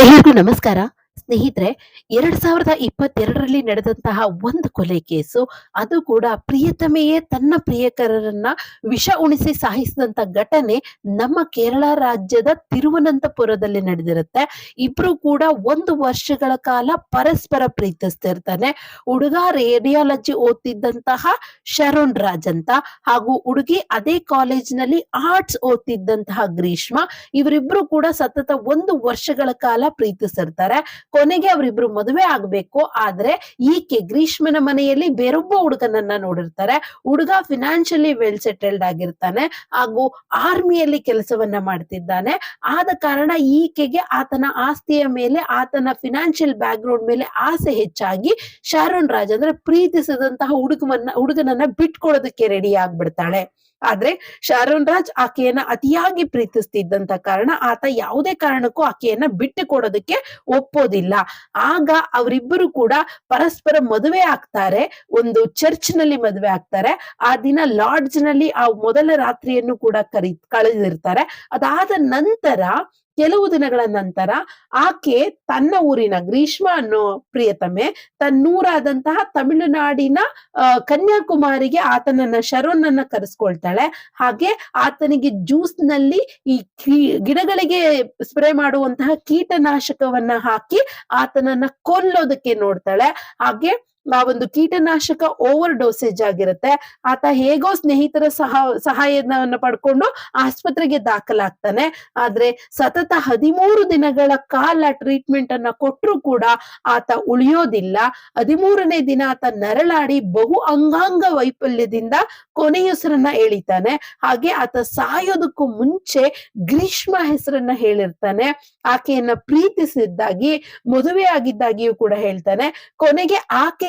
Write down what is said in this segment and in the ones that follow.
ಎಲ್ಲರಿಗೂ ನಮಸ್ಕಾರ. ಸ್ನೇಹಿತರೆ, ಎರಡ್ ಸಾವಿರದ ಇಪ್ಪತ್ತೆರಡರಲ್ಲಿ ನಡೆದಂತಹ ಒಂದು ಕೊಲೆ ಕೇಸು, ಅದು ಕೂಡ ಪ್ರಿಯತಮೆಯೇ ತನ್ನ ಪ್ರಿಯಕರರನ್ನ ವಿಷ ಉಣಿಸಿ ಸಾಯಿಸಿದಂತ ಘಟನೆ ನಮ್ಮ ಕೇರಳ ರಾಜ್ಯದ ತಿರುವನಂತಪುರದಲ್ಲಿ ನಡೆದಿರುತ್ತೆ. ಇಬ್ರು ಕೂಡ ಒಂದು ವರ್ಷಗಳ ಕಾಲ ಪರಸ್ಪರ ಪ್ರೀತಿಸ್ತಿರ್ತಾನೆ. ಹುಡುಗ ರೇಡಿಯಾಲಜಿ ಓದ್ತಿದ್ದಂತಹ ಶರಣ್ ರಾಜ್ ಅಂತ, ಹಾಗೂ ಹುಡುಗಿ ಅದೇ ಕಾಲೇಜಿನಲ್ಲಿ ಆರ್ಟ್ಸ್ ಓದ್ತಿದ್ದಂತಹ ಗ್ರೀಷ್ಮ, ಇವರಿಬ್ರು ಕೂಡ ಸತತ ಒಂದು ವರ್ಷಗಳ ಕಾಲ ಪ್ರೀತಿಸಿರ್ತಾರೆ. ಕೊನೆಗೆ ಅವರಿಬ್ರು ಮದುವೆ ಆಗ್ಬೇಕು, ಆದ್ರೆ ಈಕೆ ಗ್ರೀಷ್ಮನ ಮನೆಯಲ್ಲಿ ಬೇರೊಬ್ಬ ಹುಡುಗನನ್ನ ನೋಡಿರ್ತಾರೆ. ಹುಡುಗ ಫಿನಾನ್ಷಿಯಲಿ ವೆಲ್ ಸೆಟಲ್ಡ್ ಆಗಿರ್ತಾನೆ, ಹಾಗೂ ಆರ್ಮಿಯಲ್ಲಿ ಕೆಲಸವನ್ನ ಮಾಡ್ತಿದ್ದಾನೆ. ಆದ ಕಾರಣ ಈಕೆಗೆ ಆತನ ಆಸ್ತಿಯ ಮೇಲೆ, ಆತನ ಫಿನಾನ್ಷಿಯಲ್ ಬ್ಯಾಕ್ ಗ್ರೌಂಡ್ ಮೇಲೆ ಆಸೆ ಹೆಚ್ಚಾಗಿ ಶಾರೋನ್ ರಾಜ್ ಅಂದ್ರೆ ಪ್ರೀತಿಸಿದಂತಹ ಹುಡುಗವನ್ನ, ಹುಡುಗನನ್ನ ಬಿಟ್ಕೊಡೋದಕ್ಕೆ ರೆಡಿ ಆಗ್ಬಿಡ್ತಾಳೆ. ಆದ್ರೆ ಶಾರೋನ್ ರಾಜ್ ಆಕೆಯನ್ನ ಅತಿಯಾಗಿ ಪ್ರೀತಿಸ್ತಿದ್ದಂತ ಕಾರಣ ಆತ ಯಾವುದೇ ಕಾರಣಕ್ಕೂ ಆಕೆಯನ್ನ ಬಿಟ್ಟು ಕೊಡೋದಕ್ಕೆ ಒಪ್ಪೋದಿಲ್ಲ. ಆಗ ಅವರಿಬ್ಬರು ಕೂಡ ಪರಸ್ಪರ ಮದುವೆ ಆಗ್ತಾರೆ. ಒಂದು ಚರ್ಚ್ನಲ್ಲಿ ಮದುವೆ ಆಗ್ತಾರೆ. ಆ ದಿನ ಲಾಡ್ಜ್ನಲ್ಲಿ ಆ ಮೊದಲ ರಾತ್ರಿಯನ್ನು ಕೂಡ ಕರಿ, ಕಳೆದಿರ್ತಾರೆ. ಅದಾದ ನಂತರ ಕೆಲವು ದಿನಗಳ ನಂತರ ಆಕೆ ತನ್ನ ಊರಿನ ಗ್ರೀಷ್ಮ ಅನ್ನೋ ಪ್ರಿಯತಮೆ ತನ್ನೂರಾದಂತಹ ತಮಿಳುನಾಡಿನ ಕನ್ಯಾಕುಮಾರಿಗೆ ಆತನನ್ನ ಶರವನನ್ನ ಕರೆಸ್ಕೊಳ್ತಾಳೆ. ಹಾಗೆ ಆತನಿಗೆ ಜ್ಯೂಸ್ನಲ್ಲಿ ಈ ಗಿಡಗಳಿಗೆ ಸ್ಪ್ರೇ ಮಾಡುವಂತಹ ಕೀಟನಾಶಕವನ್ನ ಹಾಕಿ ಆತನನ್ನ ಕೊಲ್ಲೋದಕ್ಕೆ ನೋಡ್ತಾಳೆ. ಹಾಗೆ ಒಂದು ಕೀಟನಾಶಕ ಓವರ್ ಡೋಸೇಜ್ ಆಗಿರುತ್ತೆ. ಆತ ಹೇಗೋ ಸ್ನೇಹಿತರ ಸಹ ಸಹಾಯವನ್ನ ಪಡ್ಕೊಂಡು ಆಸ್ಪತ್ರೆಗೆ ದಾಖಲಾಗ್ತಾನೆ. ಆದ್ರೆ ಸತತ ಹದಿಮೂರು ದಿನಗಳ ಕಾಲ ಟ್ರೀಟ್ಮೆಂಟ್ ಅನ್ನ ಕೊಟ್ಟರು ಕೂಡ ಆತ ಉಳಿಯೋದಿಲ್ಲ. ಹದಿಮೂರನೇ ದಿನ ಆತ ನರಳಾಡಿ ಬಹು ಅಂಗಾಂಗ ವೈಫಲ್ಯದಿಂದ ಕೊನೆಯುಸರನ್ನ ಎಳಿತಾನೆ. ಹಾಗೆ ಆತ ಸಾಯೋದಕ್ಕೂ ಮುಂಚೆ ಗ್ರೀಷ್ಮ ಹೆಸರನ್ನ ಹೇಳಿರ್ತಾನೆ. ಆಕೆಯನ್ನ ಪ್ರೀತಿಸಿದ್ದಾಗಿ ಮದುವೆ ಆಗಿದ್ದಾಗಿಯೂ ಕೂಡ ಹೇಳ್ತಾನೆ. ಕೊನೆಗೆ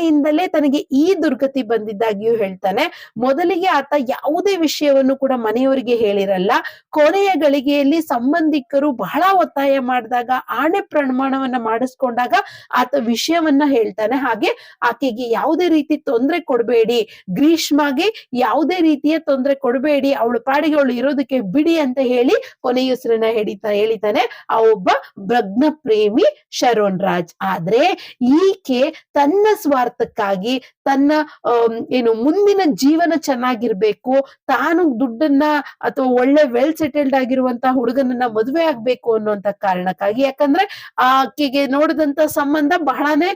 ಆಕೆಯಿಂದಲೇ ತನಗೆ ಈ ದುರ್ಗತಿ ಬಂದಿದ್ದಾಗಿಯೂ ಹೇಳ್ತಾನೆ. ಮೊದಲಿಗೆ ಆತ ಯಾವುದೇ ವಿಷಯವನ್ನು ಕೂಡ ಮನೆಯವರಿಗೆ ಹೇಳಿರಲ್ಲ. ಕೊನೆಯ ಗಳಿಗೆಯಲ್ಲಿ ಸಂಬಂಧಿಕರು ಬಹಳ ಒತ್ತಾಯ ಮಾಡಿದಾಗ, ಆಣೆ ಪ್ರಮಾಣವನ್ನ ಮಾಡಿಸ್ಕೊಂಡಾಗ ಆತ ವಿಷಯವನ್ನ ಹೇಳ್ತಾನೆ. ಹಾಗೆ ಆಕೆಗೆ ಯಾವುದೇ ರೀತಿ ತೊಂದರೆ ಕೊಡಬೇಡಿ. ಗ್ರೀಷ್ಮಗೆ ಯಾವುದೇ ರೀತಿಯ ತೊಂದರೆ ಕೊಡಬೇಡಿ. ಅವಳು ಪಾಡಿಗೆ ಅವಳು ಇರೋದಕ್ಕೆ ಬಿಡಿ ಅಂತ ಹೇಳಿ ಕೊನೆಯುಸಿರನ್ನ ಹೇಳಿತಾ ಹೇಳಿತಾನೆ. ಆ ಒಬ್ಬ ಭಗ್ನ ಪ್ರೇಮಿ ಶರೋನ್ ರಾಜ್ ಆದ್ರೆ ಈಕೆ ತನ್ನ ಸ್ವಾರ್ಥಕ್ಕಾಗಿ ತನ್ನ ಏನು ಮುಂದಿನ ಜೀವನ ಚೆನ್ನಾಗಿರ್ಬೇಕು, ತಾನು ದುಡ್ಡನ್ನ ಅಥವಾ ಒಳ್ಳೆ ವೆಲ್ ಸೆಟಲ್ಡ್ ಆಗಿರುವಂತಹ ಹುಡುಗನನ್ನ ಮದುವೆ ಆಗ್ಬೇಕು ಅನ್ನುವಂತ ಕಾರಣಕ್ಕಾಗಿ. ಯಾಕಂದ್ರೆ ಆಕೆಗೆ ನೋಡಿದಂತ ಸಂಬಂಧ ಬಹಳನೇ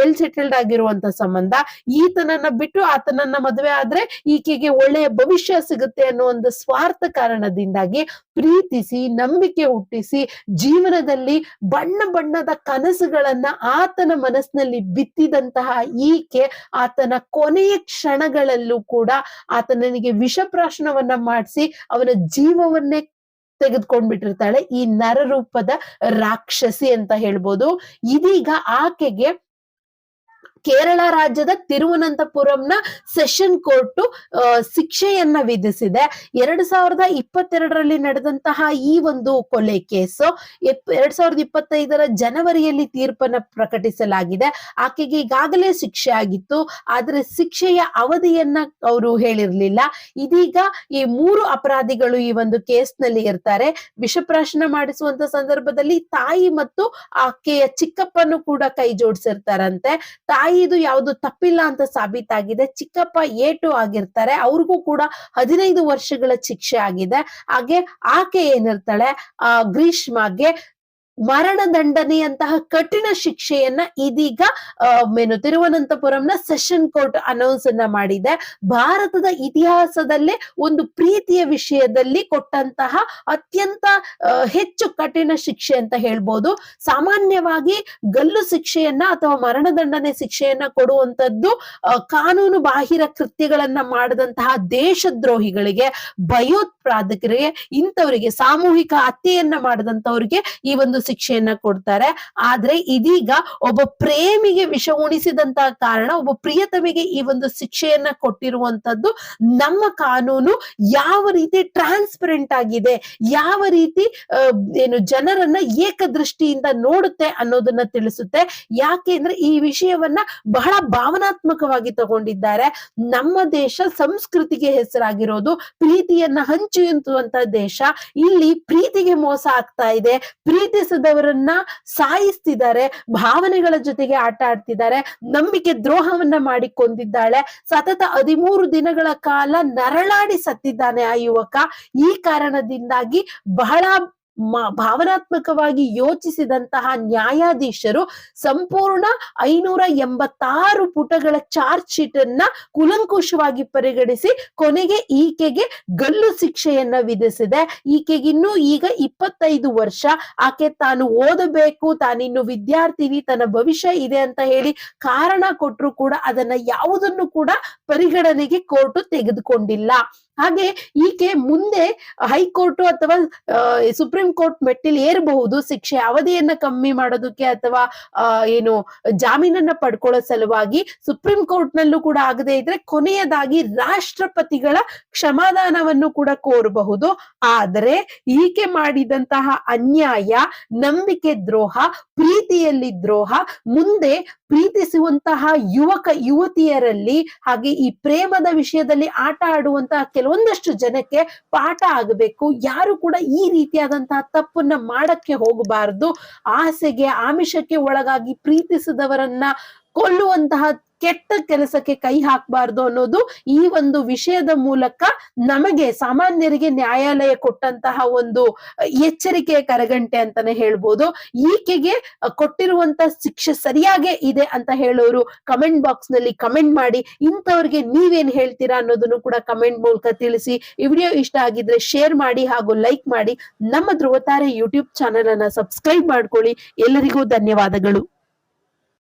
ವೆಲ್ ಸೆಟಲ್ಡ್ ಆಗಿರುವಂತ ಸಂಬಂಧ. ಈತನನ್ನ ಬಿಟ್ಟು ಆತನನ್ನ ಮದುವೆ ಆದ್ರೆ ಈಕೆಗೆ ಒಳ್ಳೆಯ ಭವಿಷ್ಯ ಸಿಗುತ್ತೆ ಅನ್ನೋ ಒಂದು ಸ್ವಾರ್ಥ ಕಾರಣದಿಂದಾಗಿ ಪ್ರೀತಿಸಿ, ನಂಬಿಕೆ ಹುಟ್ಟಿಸಿ, ಜೀವನದಲ್ಲಿ ಬಣ್ಣ ಬಣ್ಣದ ಕನಸುಗಳನ್ನ ಆತನ ಮನಸ್ಸಿನಲ್ಲಿ ಬಿತ್ತಿದಂತಹ ಈಕೆ ಆತನ ಕೊನೆಯ ಕ್ಷಣಗಳಲ್ಲೂ ಕೂಡ ಆತನಿಗೆ ವಿಷಪ್ರಾಶನವನ್ನ ಮಾಡಿಸಿ ಅವನ ಜೀವವನ್ನೇ ತೆಗೆದುಕೊಂಡ್ಬಿಟ್ಟಿರ್ತಾಳೆ. ಈ ನರರೂಪದ ರಾಕ್ಷಸಿ ಅಂತ ಹೇಳ್ಬೋದು. ಇದೀಗ ಆಕೆಗೆ ಕೇರಳ ರಾಜ್ಯದ ತಿರುವನಂತಪುರಂನ ಸೆಷನ್ ಕೋರ್ಟ್ ಶಿಕ್ಷೆಯನ್ನ ವಿಧಿಸಿದೆ. ಎರಡ್ ಸಾವಿರದ ಇಪ್ಪತ್ತೆರಡರಲ್ಲಿ ನಡೆದಂತಹ ಈ ಒಂದು ಕೊಲೆ ಕೇಸು ಎರಡ್ ಸಾವಿರದ ಇಪ್ಪತ್ತೈದರ ಜನವರಿಯಲ್ಲಿ ತೀರ್ಪನ್ನ ಪ್ರಕಟಿಸಲಾಗಿದೆ. ಆಕೆಗೆ ಈಗಾಗಲೇ ಶಿಕ್ಷೆ ಆಗಿತ್ತು, ಆದ್ರೆ ಶಿಕ್ಷೆಯ ಅವಧಿಯನ್ನ ಅವರು ಹೇಳಿರ್ಲಿಲ್ಲ. ಇದೀಗ ಈ ಮೂರು ಅಪರಾಧಿಗಳು ಈ ಒಂದು ಕೇಸ್ನಲ್ಲಿ ಇರ್ತಾರೆ ವಿಷಪ್ರಾಶನ ಮಾಡಿಸುವಂತ ಸಂದರ್ಭದಲ್ಲಿ ತಾಯಿ ಮತ್ತು ಆಕೆಯ ಚಿಕ್ಕಪ್ಪನು ಕೂಡ ಕೈ ಜೋಡಿಸಿರ್ತಾರಂತೆ ತಾಯಿದು ಯಾವುದು ತಪ್ಪಿಲ್ಲ ಅಂತ ಸಾಬೀತಾಗಿದೆ. ಚಿಕ್ಕಪ್ಪ ಏಟು ಆಗಿರ್ತಾರೆ. ಅವ್ರಿಗೂ ಕೂಡ ಹದಿನೈದು ವರ್ಷಗಳ ಶಿಕ್ಷೆ ಆಗಿದೆ. ಹಾಗೆ ಆಕೆ ಏನಿರ್ತಾಳೆ? ಆ, ಗ್ರೀಷ್ಮಗೆ ಮರಣದಂಡನೆಯಂತಹ ಕಠಿಣ ಶಿಕ್ಷೆಯನ್ನ ಇದೀಗ ಏನು ತಿರುವನಂತಪುರಂನ ಸೆಷನ್ ಕೋರ್ಟ್ ಅನೌನ್ಸ್ ಅನ್ನ ಮಾಡಿದೆ. ಭಾರತದ ಇತಿಹಾಸದಲ್ಲೇ ಒಂದು ಪ್ರೀತಿಯ ವಿಷಯದಲ್ಲಿ ಕೊಟ್ಟಂತಹ ಅತ್ಯಂತ ಹೆಚ್ಚು ಕಠಿಣ ಶಿಕ್ಷೆ ಅಂತ ಹೇಳ್ಬೋದು. ಸಾಮಾನ್ಯವಾಗಿ ಗಲ್ಲು ಶಿಕ್ಷೆಯನ್ನ ಅಥವಾ ಮರಣದಂಡನೆ ಶಿಕ್ಷೆಯನ್ನ ಕೊಡುವಂತದ್ದು ಕಾನೂನು ಬಾಹಿರ ಕೃತ್ಯಗಳನ್ನ ಮಾಡದಂತಹ ದೇಶದ್ರೋಹಿಗಳಿಗೆ, ಭಯೋತ್ಪಾದಕರಿಗೆ, ಇಂಥವರಿಗೆ, ಸಾಮೂಹಿಕ ಹತ್ಯೆಯನ್ನ ಮಾಡದಂತವರಿಗೆ ಈ ಒಂದು ಶಿಕ್ಷೆಯನ್ನ ಕೊಡ್ತಾರೆ. ಆದ್ರೆ ಇದೀಗ ಒಬ್ಬ ಪ್ರೇಮಿಗೆ ವಿಷ ಉಣಿಸಿದಂತಹ ಕಾರಣ, ಒಬ್ಬ ಪ್ರಿಯತಮಿಗೆ ಈ ಒಂದು ಶಿಕ್ಷೆಯನ್ನ ಕೊಟ್ಟಿರುವಂತದ್ದು ನಮ್ಮ ಕಾನೂನು ಯಾವ ರೀತಿ ಟ್ರಾನ್ಸ್ಪರೆಂಟ್ ಆಗಿದೆ, ಯಾವ ರೀತಿ ಏನು ಜನರನ್ನ ಏಕದೃಷ್ಟಿಯಿಂದ ನೋಡುತ್ತೆ ಅನ್ನೋದನ್ನ ತಿಳಿಸುತ್ತೆ. ಯಾಕೆಂದ್ರೆ ಈ ವಿಷಯವನ್ನ ಬಹಳ ಭಾವನಾತ್ಮಕವಾಗಿ ತಗೊಂಡಿದ್ದಾರೆ. ನಮ್ಮ ದೇಶ ಸಂಸ್ಕೃತಿಗೆ ಹೆಸರಾಗಿರೋದು ಪ್ರೀತಿಯನ್ನ ಹಂಚುವಂತ ದೇಶ. ಇಲ್ಲಿ ಪ್ರೀತಿಗೆ ಮೋಸ ಆಗ್ತಾ ಇದೆ. ಪ್ರೀತಿಸ ಪ್ರೀತಿಸದವರನ್ನ ಸಾಯಿಸ್ತಿದ್ದಾರೆ, ಭಾವನೆಗಳ ಜೊತೆಗೆ ಆಟ ಆಡ್ತಿದ್ದಾರೆ, ನಂಬಿಕೆ ದ್ರೋಹವನ್ನ ಮಾಡಿ ಕೊಂದಿದ್ದಾಳೆ ಸತತ ಹದಿಮೂರು ದಿನಗಳ ಕಾಲ ನರಳಾಡಿ ಸತ್ತಿದ್ದಾನೆ ಆ ಯುವಕ. ಈ ಕಾರಣದಿಂದಾಗಿ ಬಹಳ ಭಾವನಾತ್ಮಕವಾಗಿ ಯೋಚಿಸಿದಂತಹ ನ್ಯಾಯಾಧೀಶರು ಸಂಪೂರ್ಣ ಐನೂರ ಎಂಬತ್ತಾರು ಪುಟಗಳ ಚಾರ್ಜ್ ಶೀಟ್ ಅನ್ನ ಕುಲಂಕುಷವಾಗಿ ಪರಿಗಣಿಸಿ ಕೊನೆಗೆ ಈಕೆಗೆ ಗಲ್ಲು ಶಿಕ್ಷೆಯನ್ನ ವಿಧಿಸಿದೆ. ಈಕೆಗಿನ್ನೂ ಈಗ ಇಪ್ಪತ್ತೈದು ವರ್ಷ. ಆಕೆ ತಾನು ಓದಬೇಕು, ತಾನಿನ್ನು ವಿದ್ಯಾರ್ಥಿನಿ, ತನ್ನ ಭವಿಷ್ಯ ಇದೆ ಅಂತ ಹೇಳಿ ಕಾರಣ ಕೊಟ್ಟರು ಕೂಡ ಅದನ್ನ ಯಾವುದನ್ನು ಕೂಡ ಪರಿಗಣನೆಗೆ ಕೋರ್ಟ್ ತೆಗೆದುಕೊಂಡಿಲ್ಲ. ಹಾಗೆ ಈಕೆ ಮುಂದೆ ಹೈಕೋರ್ಟ್ ಅಥವಾ ಸುಪ್ರೀಂ ಕೋರ್ಟ್ ಮೆಟ್ಟಿಲು ಏರಬಹುದು, ಶಿಕ್ಷೆ ಅವಧಿಯನ್ನ ಕಮ್ಮಿ ಮಾಡೋದಕ್ಕೆ ಅಥವಾ ಏನು ಜಾಮೀನನ್ನ ಪಡ್ಕೊಳ್ಳೋ ಸಲುವಾಗಿ ಸುಪ್ರೀಂ ಕೋರ್ಟ್ ನಲ್ಲೂ ಕೂಡ ಆಗದೆ ಇದ್ರೆ ಕೊನೆಯದಾಗಿ ರಾಷ್ಟ್ರಪತಿಗಳ ಕ್ಷಮಾದಾನವನ್ನು ಕೂಡ ಕೋರಬಹುದು. ಆದರೆ ಈಕೆ ಮಾಡಿದಂತಹ ಅನ್ಯಾಯ, ನಂಬಿಕೆ ದ್ರೋಹ, ಪ್ರೀತಿಯಲ್ಲಿ ದ್ರೋಹ, ಮುಂದೆ ಪ್ರೀತಿಸುವಂತಹ ಯುವಕ ಯುವತಿಯರಲ್ಲಿ ಹಾಗೆ ಈ ಪ್ರೇಮದ ವಿಷಯದಲ್ಲಿ ಆಟ ಆಡುವಂತಹ ಕೆಲವೊಂದಷ್ಟು ಜನಕ್ಕೆ ಪಾಠ ಆಗಬೇಕು. ಯಾರು ಕೂಡ ಈ ರೀತಿಯಾದಂತಹ ತಪ್ಪನ್ನ ಮಾಡಕ್ಕೆ ಹೋಗಬಾರದು. ಆಸೆಗೆ, ಆಮಿಷಕ್ಕೆ ಒಳಗಾಗಿ ಪ್ರೀತಿಸಿದವರನ್ನ ಕೊಲ್ಲುವಂತಹ ಕೆಟ್ಟ ಕೆಲಸಕ್ಕೆ ಕೈ ಹಾಕಬಾರ್ದು ಅನ್ನೋದು ಈ ಒಂದು ವಿಷಯದ ಮೂಲಕ ನಮಗೆ ಸಾಮಾನ್ಯರಿಗೆ ನ್ಯಾಯಾಲಯ ಕೊಟ್ಟಂತಹ ಒಂದು ಎಚ್ಚರಿಕೆಯ ಕರಗಂಟೆ ಅಂತಾನೆ ಹೇಳ್ಬೋದು. ಈಕೆಗೆ ಕೊಟ್ಟಿರುವಂತ ಶಿಕ್ಷೆ ಸರಿಯಾಗೇ ಇದೆ ಅಂತ ಹೇಳೋರು ಕಮೆಂಟ್ ಬಾಕ್ಸ್ನಲ್ಲಿ ಕಮೆಂಟ್ ಮಾಡಿ. ಇಂಥವ್ರಿಗೆ ನೀವೇನ್ ಹೇಳ್ತೀರಾ ಅನ್ನೋದನ್ನು ಕೂಡ ಕಮೆಂಟ್ ಮೂಲಕ ತಿಳಿಸಿ. ಈ ವಿಡಿಯೋ ಇಷ್ಟ ಆಗಿದ್ರೆ ಶೇರ್ ಮಾಡಿ ಹಾಗೂ ಲೈಕ್ ಮಾಡಿ. ನಮ್ಮ ಧ್ರುವತಾರೆ ಯೂಟ್ಯೂಬ್ ಚಾನೆಲ್ ಅನ್ನ ಸಬ್ಸ್ಕ್ರೈಬ್ ಮಾಡ್ಕೊಳ್ಳಿ. ಎಲ್ಲರಿಗೂ ಧನ್ಯವಾದಗಳು.